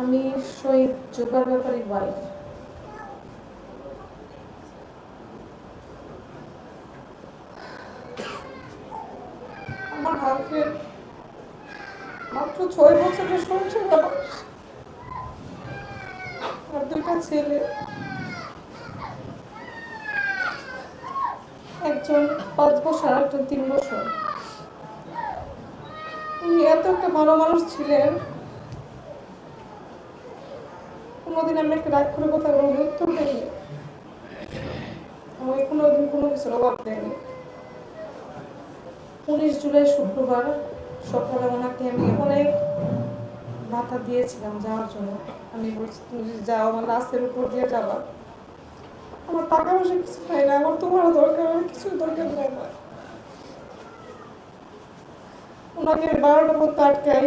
আমি শহীদ জোগার ব্যাপারী ওয়াইফ মাত্র ছয় বছরের সংসার আর দুইটা ছেলে। একজন পাঁচ বছর আর একজন তিন বছর। উনি এত একটা ভালো মানুষ ছিলেন। কোনোদিন আমি একটা রাগ করে কথা বলব, উত্তর দেয়নি। আমি কোনোদিন কোনো কিছুর অভাব দেয়নি। উনিশ জুলাই শুক্রবার সকালে ওনাকে আমি অনেক ভাতা দিয়েছিলাম যাওয়ার জন্য। আমি বলছি, তুমি যাও, আমার রাস্তার উপর দিয়ে যাবা। আমার টাকা পয়সা কিছু খাই না, আমার তোমারও দরকার, আমার কিছু দরকার নাই আমার ওনাকে বারোটা পর্যন্ত আটকাই,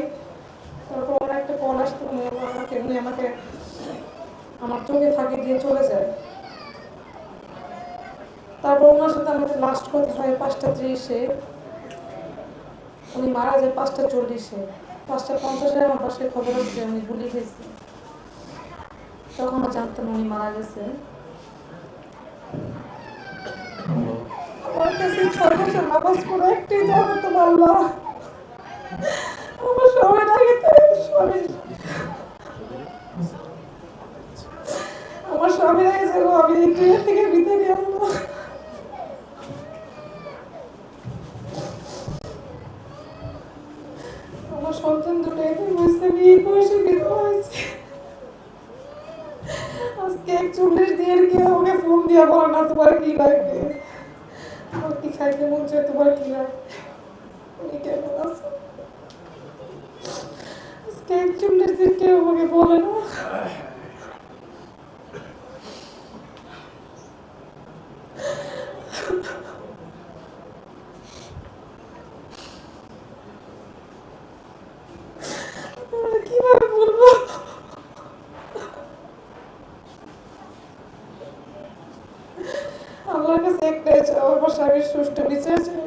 তারপর ওনার একটা কল আসতো, উনি আমাকে উনি আমাকে আমার চোখে ফাঁকি দিয়ে চলে যায়। তারপর ওনার সাথে আমাদের লাস্ট কথা হয় পাঁচটা ত্রিশে। উনি মারা যায় পাঁচটা চল্লিশে। পাঁচটা পঞ্চাশে আমার পাশে খবর আসছে উনি গুলি খেয়েছে। তখন জানতাম উনি মারা গেছে। আমার কাছে ছয় বছর নামাজ একটাই পারল আমার সবাই লাগে শরীর স্বামী আগে যেন আমি থেকে নিয়ে আমার সন্তান দুটো বয়সে আমি এই বয়সে বিধবা আজকে একচল্লিশ দিনের কেউ আমাকে ফোন দিয়া বলো না, তোমার কি লাগবে? আমার কি খাইতে মন চায়, তোমার কি লাগবে? তুমি কেমন আজকে একচল্লিশ দিন কেউ আমাকে বলে না আমি কীভাবে বলব আল্লাহর কাছে একটাই চাও আমার স্বামীর সুষ্ঠু বিচার চাই।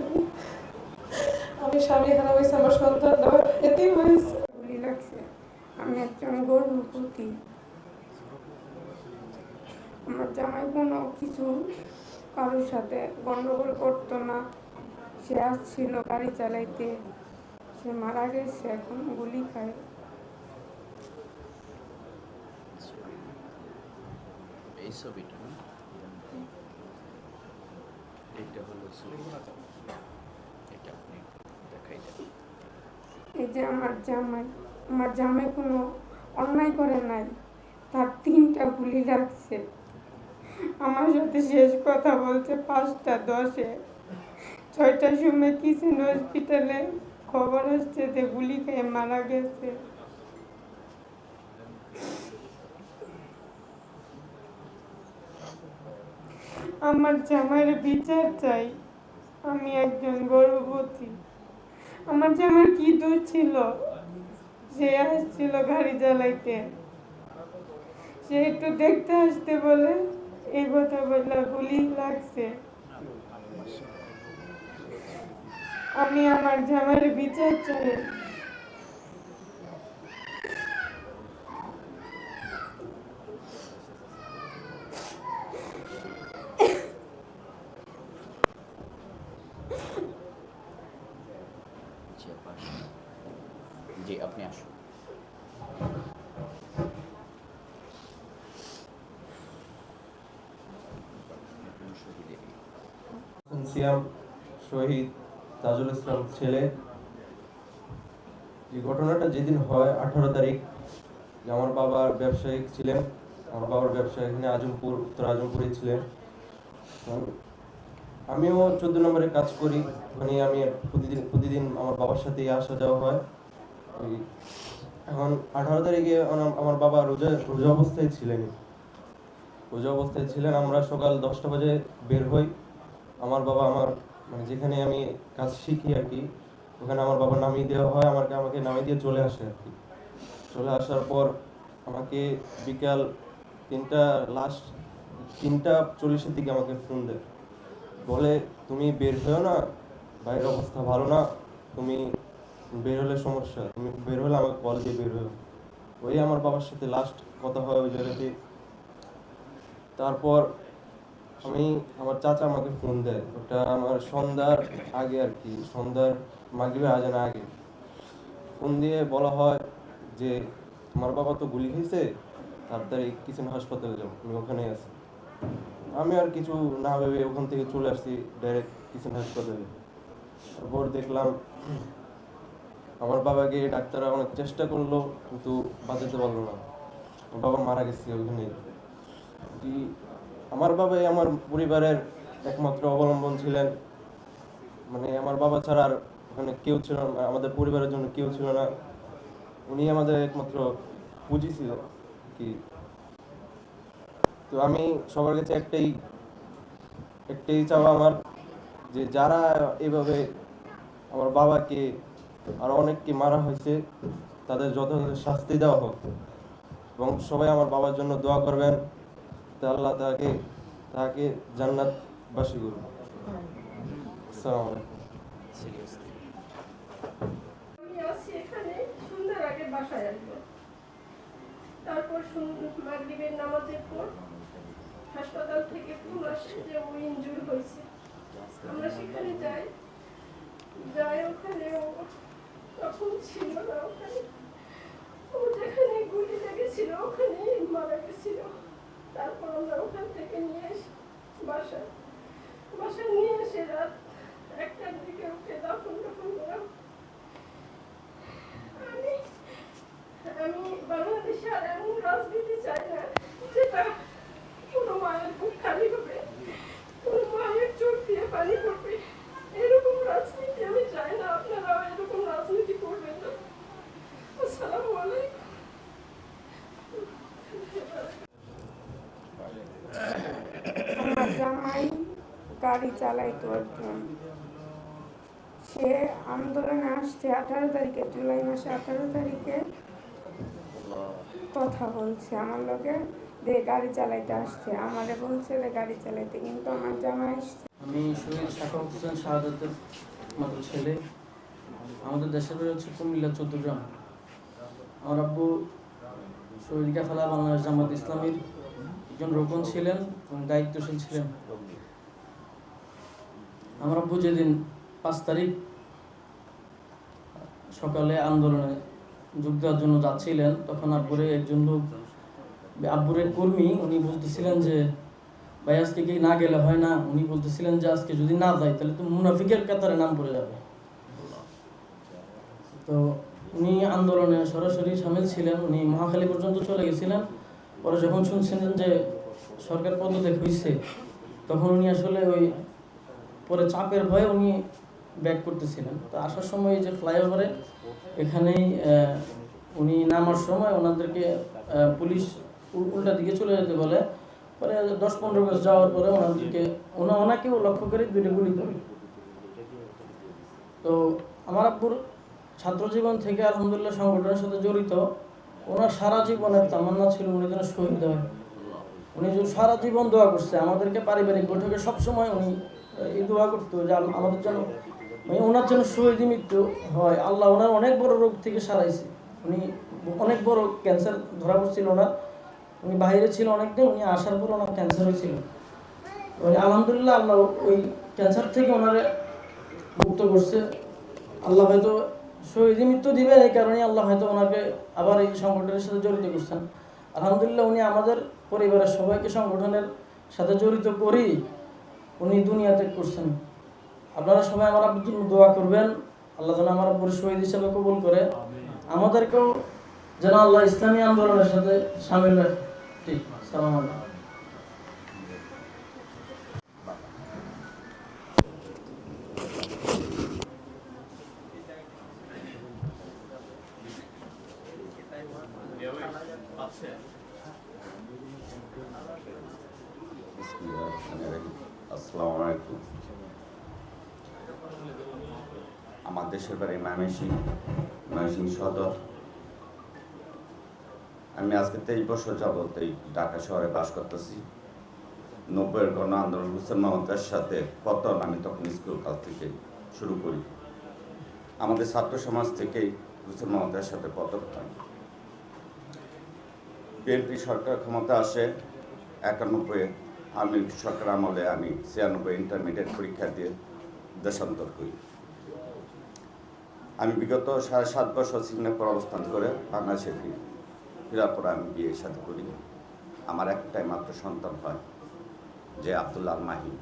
আমি। স্বামী খারাপ হয়েছে আমার সন্তানটা এতেই হয়েছে। লাগছে আমি একজন গর্ভবতী। আমার জামাই কোনো কিছু কারোর সাথে গন্ডগোল করতো না। সে আসছিল গাড়ি চালাইতে সে মারা গেছে এখন গুলি খায়। এই ছবিটা না? এটা হলো এটা আপনি দেখাই দেন। এই যে আমার জামাই আমার জামাই কোনো অন্যায় করে নাই। তার তিনটা গুলি লাগছে। আমার সাথে শেষ কথা বলছে পাঁচটা দশে। ছয়টার সময় কিচেন হসপিটালে খবর আসছে যে গুলি খেয়ে মারা গেছে। আমার জামাইয়ের বিচার চাই। আমি একজন গর্ভবতী। আমার জামার কি দোষ ছিল? সে আসছিল গাড়ি চালাইতে সে একটু দেখতে আসতে বলে, এই কথা বললে গুলি লাগছে। আমি আমার জামাইয়ের বিচার চাই। জি, আপনি আসুন। শহীদ তাজুল ইসলাম ছেলে। এই ঘটনাটা যেদিন হয়, আঠারো তারিখ আমার বাবার ব্যবসায়িক ছিলেন। আমার বাবার ব্যবসা এখানে আজমপুর, উত্তর আজমপুরে ছিলেন। আমিও চোদ্দ নম্বরে কাজ করি। মানে আমি প্রতিদিন প্রতিদিন আমার বাবার সাথেই আসা যাওয়া হয়। এখন আঠারো তারিখে আমার- আমার বাবা রোজা রোজা অবস্থায় ছিলেন রোজা অবস্থায় ছিলেন, আমরা সকাল দশটা বাজে বের হই। আমার বাবা আমার মানে যেখানে আমি কাজ শিখি আর কি, ওখানে আমার বাবা নামিয়ে দেওয়া হয়, আমাকে আমাকে নামিয়ে দিয়ে চলে আসে আর কি। চলে আসার পর আমাকে বিকাল তিনটা লাস্ট তিনটা চল্লিশের দিকে আমাকে ফোন দেয়। বলে, তুমি বের হয়েও না, বাইরের অবস্থা ভালো না, তুমি বের হলে সমস্যা, তুমি বের হলে আমাকে কল দিয়ে বের হও ওই আমার বাবার সাথে লাস্ট কথা হয় ওই জায়গাতে। তারপর আমি, আমার চাচা আমাকে ফোন দেয়। ওটা আমার সন্ধ্যার আগে আর কি, সন্ধ্যার মাগরিবে আজান আগে। ফোন দিয়ে বলা হয় যে, তোমার বাবা তো গুলি খেয়েছে তাড়াতাড়ি কিচেন হাসপাতালে যাও তুমি ওখানেই আছি। আমি আর কিছু না ভেবে ওখান থেকে চলে আসছি ডাইরেক্ট কিচেন হাসপাতালে। তারপর দেখলাম, আমার বাবাকে ডাক্তাররা অনেক চেষ্টা করল, কিন্তু বাঁচাতে পারল না। বাবা মারা গেছে ওইখানে। আমার বাবাই আমার পরিবারের একমাত্র অবলম্বন ছিলেন। মানে আমার বাবা ছাড়া আর ওখানে কেউ ছিল না, আমাদের পরিবারের জন্য কেউ ছিল না। উনি আমাদের একমাত্র পুঁজি ছিল কি। তো আমি সবার কাছে একটাই একটাই চাওয়া আমার যে যারা এভাবে আমার বাবাকে আর অনেককে মারা হয়েছে, তাদের যথাযথ শাস্তি দেওয়া হোক। এবং সবাই আমার বাবার জন্য দোয়া করবেন। তা আল্লাহ তাকে তাকে জান্নাত জান্নাতবাসী করুন আসসালামু আলাইকুম সিরিয়াসলি আমি আসছি এখানে সন্ধ্যার আগে বাসায় আসব তারপর মাগরিবের নামাজের পর হাসপাতাল থেকে ফোন আসে যে ও ইনজুর হয়েছে। আমরা সেখানে যাই যাই ওখানে, ও তখন ছিল না ওখানে। ও যেখানে গুলি লেগেছিল ওখানে মারা গেছিল। তারপর আমরা ওখান থেকে নিয়ে এসে বাসায় বাসায় নিয়ে এসে রাত একটার দিকে ওকে দাফন টাফন করা আমি আমি বাংলাদেশে আর এমন রাজনীতি চাই না যেটা কোনো মায়ের বুক খালি হবে কোনো মায়ের চোখ দিয়ে পানি পড়বে এরকম রাজনীতি আমি চাই না আপনারা এরকম রাজনীতি করবেন না আসসালামু আলাইকুম আমার জামাই গাড়ি চালাইতো একজন। সে আন্দোলনে আসছে আঠারো তারিখে, জুলাই মাসে আঠারো তারিখে কথা বলছে আমার লোকে যে গাড়ি চালাইতে আসছে। আমারে বলছে যে গাড়ি চালাইতে। কিন্তু আমার জামাই আসছে। আমি শহীদ শাখাব হোসেন শাহাদাতের মতো ছেলে। আমাদের দেশের বাড়ি হচ্ছে কুমিল্লা, চৌদ্দগ্রাম। আমার আব্বু শহীদ কাফালা বাংলাদেশ জামাত ইসলামীর একজন রোপণ ছিলেন এবং দায়িত্বশীল ছিলেন। আমার আব্বু দিন, পাঁচ তারিখ সকালে আন্দোলনে যোগ দেওয়ার জন্য যাচ্ছিলেন, তখন আব্বুরে একজন লোক, আব্বুরের কর্মী, উনি বলতেছিলেন যে, ভাই, আজকে কি না গেলে হয় না? উনি বলতেছিলেন যে, আজকে যদি না যাই, তাহলে তো মুনাফিকের কাতারে নাম পড়ে যাবে। তো উনি আন্দোলনে সরাসরি সামিল ছিলেন, উনি মহাখালী পর্যন্ত চলে গেছিলেন। পরে যখন শুনছিলেন যে সরকার পদত্যাগ হয়েছে তখন উনি আসলে ওই পরে চাপের ভয়ে উনি ব্যাক করতেছিলেন। তো আসার সময় যে ফ্লাইওভারে এখানেই উনি নামার সময় ওনাদেরকে পুলিশ উল্টা দিকে চলে যেতে বলে। পরে দশ পনেরো গজ যাওয়ার পরে ওনাদেরকে, ওনা ওনাকেও লক্ষ্য করে দুইটা গুলি করে। তো আমার আব্বুর ছাত্র জীবন থেকে আলহামদুলিল্লাহ সংগঠনের সাথে জড়িত। ওনার সারা জীবনের তামান্না ছিল উনি যেন শহীদ হয়। উনি সারা জীবন দোয়া করছে, আমাদেরকে পারিবারিক বৈঠকে সবসময় উনি এই দোয়া করতো যে আমাদের যেন মানে ওনার যেন শহীদ মৃত্যু হয়। আল্লাহ ওনার অনেক বড় রোগ থেকে সারাইছে। উনি অনেক বড় ক্যান্সার ধরা পড়ছিল ওনার। উনি বাইরে ছিল অনেকদিন, উনি আসার পর ওনার ক্যান্সার হয়েছিল। মানে আলহামদুলিল্লাহ আল্লাহ ওই ক্যান্সার থেকে ওনারে মুক্ত করছে। আল্লাহ হয়তো শহীদি মৃত্যু দিবেন এই কারণে আল্লাহ হয়তো ওনাকে আবার এই সংগঠনের সাথে জড়িত করছেন। আলহামদুলিল্লাহ উনি আমাদের পরিবারের সবাইকে সংগঠনের সাথে জড়িত করেই উনি দুনিয়া ত্যাগ করছেন। আপনারা সবাই আমার আব্বুর জন্য দোয়া করবেন। আল্লাহ যেন আমার আব্বুর শহীদ হিসেবে কবুল করে। আমাদেরকেও যেন আল্লাহ ইসলামী আন্দোলনের সাথে সামিল রাখে। ঠিক সালাম আলাইকুম। আসসালামু আলাইকুম আমার দেশের বাড়ি ময়মনসিং ময়মনসিং সদর। আমি আজকে তেইশ বছর যাবত এই ঢাকা শহরে বাস করতেছি। নব্বইয়ের গণ আন্দোলন হুসেন মাহমুদের সাথে পতন আমি তখন স্কুল কাল থেকে শুরু করি। আমাদের ছাত্র সমাজ থেকেই হুসেন মোহাম্মদের সাথে পতন হয়। বিএনপি সরকার ক্ষমতা আসে একানব্বই আমি সরকার আমলে আমি ছিয়ানব্বই ইন্টারমিডিয়েট পরীক্ষা দিয়ে দেশান্তর হই আমি বিগত সাড়ে সাত বছর সিঙ্গাপুর অবস্থান করে বাংলাদেশে ফিরি। ফেরার পর আমি বিয়ে সাথে করি আমার একটাই মাত্র সন্তান হয়, যে আবদুল্লাহ মাহি।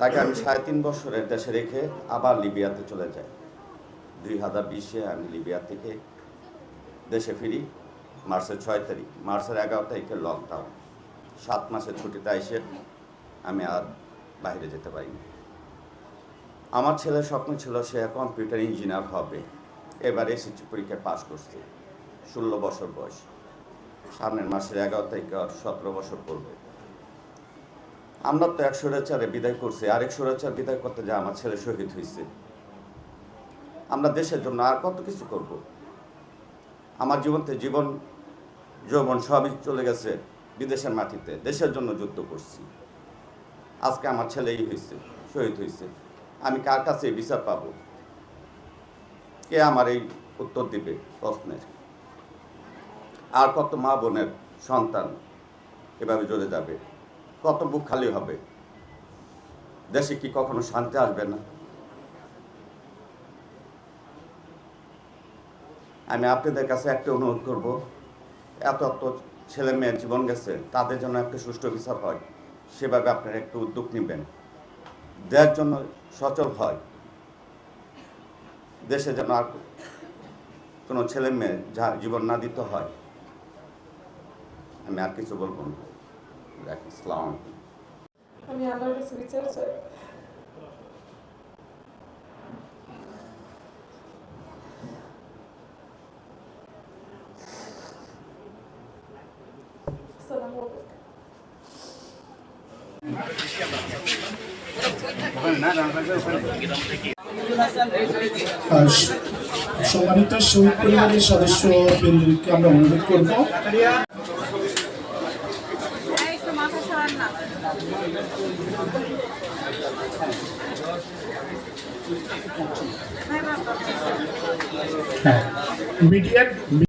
তাকে আমি সাড়ে তিন বছরের দেশে রেখে আবার লিবিয়াতে চলে যাই। দুই হাজার বিশে আমি লিবিয়া থেকে দেশে ফিরি, মার্চের ছয় তারিখ। মার্চের এগারো তারিখে লকডাউন সাত মাসের ছুটিতে এসে আমি আর বাইরে যেতে পারিনি। আমার ছেলের স্বপ্ন ছিল সে কম্পিউটার ইঞ্জিনিয়ার হবে। এবার এসএসসি পরীক্ষায় পাশ করছে। ষোলো বছর বয়স। সামনের মাসের এগারো তারিখে সতেরো বছর পড়বে। আমরা তো এক স্বৈরাচারে বিদায় করছি। আরেক স্বৈরাচার বিদায় করতে যা আমার ছেলে শহীদ হয়েছে। আমরা দেশের জন্য আর কত কিছু করব? আমার জীবনতে জীবন, যৌবন সবই চলে গেছে বিদেশের মাটিতে। দেশের জন্য যুদ্ধ করছি। আজকে আমার ছেলেই হয়েছে, শহীদ হয়েছে। আমি কার কাছে বিচার পাবো? কে আমার এই উত্তর দিবে প্রশ্নের? আর কত মা বোনের সন্তান এভাবে চলে যাবে? কত বুক খালি হবে? দেশে কি কখনো শান্তি আসবে না? আমি আপনাদের কাছে একটা অনুরোধ করব, এত এত ছেলে মেয়ের জীবন গেছে, তাদের জন্য একটা সুষ্ঠু বিচার হয়। সেভাবে আপনারা একটু উদ্যোগ নেবেন। দেওয়ার জন্য সচল হয়, দেশে যেন আর কোনো ছেলে মেয়ে যা জীবন না দিতে হয়, আমি আর কিছু বলব না। আমি আল্লাহর কাছে বিচার চাই আসসালামু আলাইকুম আর স- সম্মানিত শহীদ পরিবারের সদস্য আমরা অনুরোধ করব। হ্যাঁ। মিডিয়ার